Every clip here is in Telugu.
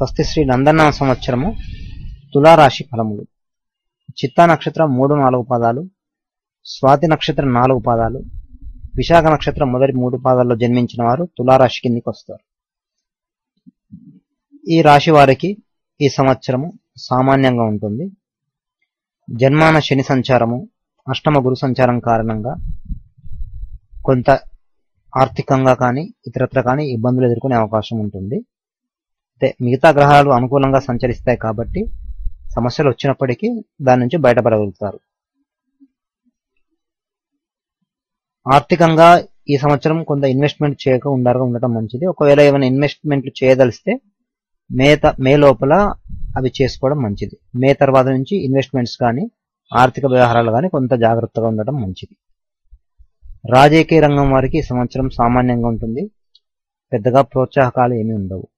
స్వస్తి శ్రీ నందన సంవత్సరము తులారాశి ఫలములు. చిత్తా నక్షత్రం మూడు నాలుగు పాదాలు స్వాతి నక్షత్రం నాలుగు పాదాలు విశాఖ నక్షత్రం మొదటి మూడు పాదాల్లో జన్మించిన వారు తులారాశి కిందికి వస్తారు. ఈ రాశి వారికి ఈ సంవత్సరము సామాన్యంగా ఉంటుంది. జన్మాన శని సంచారము అష్టమ గురు సంచారం కారణంగా కొంత ఆర్థికంగా కానీ ఇతరత్ర కానీ ఇబ్బందులు ఎదుర్కొనే అవకాశం ఉంటుంది. మిగతా గ్రహాలు అనుకూలంగా సంచరిస్తాయి కాబట్టి సమస్యలు వచ్చినప్పటికీ దాని నుంచి బయటపడగలుగుతారు. ఆర్థికంగా ఈ సంవత్సరం కొంత ఇన్వెస్ట్మెంట్ చేయక ఉండగా ఉండటం మంచిది. ఒకవేళ ఏమైనా ఇన్వెస్ట్మెంట్లు చేయదలిస్తే మే మే లోపల అవి చేసుకోవడం మంచిది. మే తర్వాత నుంచి ఇన్వెస్ట్మెంట్స్ కానీ ఆర్థిక వ్యవహారాలు కానీ కొంత జాగ్రత్తగా ఉండటం మంచిది. రాజకీయ రంగం వారికి ఈ సంవత్సరం సామాన్యంగా ఉంటుంది. పెద్దగా ప్రోత్సాహకాలు ఏమీ ఉండవు.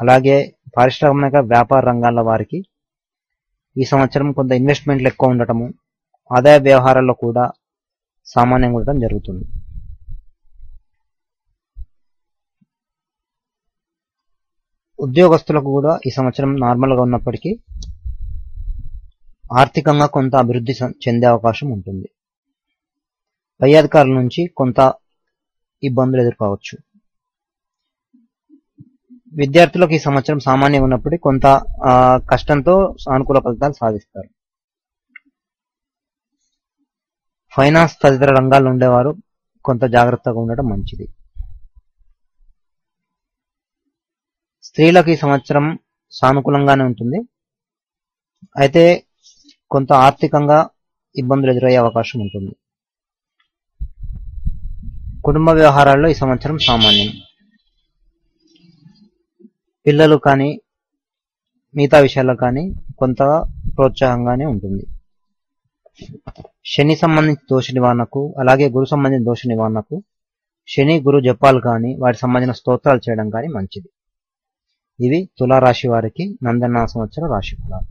అలాగే పారిశ్రామిక వ్యాపార రంగాల వారికి ఈ సంవత్సరం కొంత ఇన్వెస్ట్మెంట్లు ఎక్కువ ఉండటము ఆదాయ వ్యవహారాల్లో కూడా సామాన్యంగా ఉండటం జరుగుతుంది. ఉద్యోగస్తులకు కూడా ఈ సంవత్సరం నార్మల్గా ఉన్నప్పటికీ ఆర్థికంగా కొంత అభివృద్ధి చె- చెందే అవకాశం ఉంటుంది. పై అధికారుల నుంచి కొంత ఇబ్బందులు ఎదుర్కోవచ్చు. విద్యార్థులకు ఈ సంవత్సరం సామాన్యంగా ఉన్నప్పటికీ కొంత కష్టంతో సానుకూల ఫలితాలు సాధిస్తారు. ఫైనాన్స్ తదితర రంగాల్లో ఉండేవారు కొంత జాగ్రత్తగా ఉండడం మంచిది. స్త్రీలకు ఈ సంవత్సరం సానుకూలంగానే ఉంటుంది. అయితే కొంత ఆర్థికంగా ఇబ్బందులు ఎదురయ్యే అవకాశం ఉంటుంది. కుటుంబ వ్యవహారాల్లో ఈ సంవత్సరం సామాన్యం. పిల్లలు కానీ మిగతా విషయాల్లో కానీ కొంత ప్రోత్సాహంగానే ఉంటుంది. శని సంబంధించిన దోష నివారణకు అలాగే గురు సంబంధించిన దోష నివారణకు శని గురు జపాలు కానీ వాటి సంబంధించిన స్తోత్రాలు చేయడం కానీ మంచిది. ఇవి తులారాశి వారికి నందనా సంవత్సర రాశి ఫలాలు.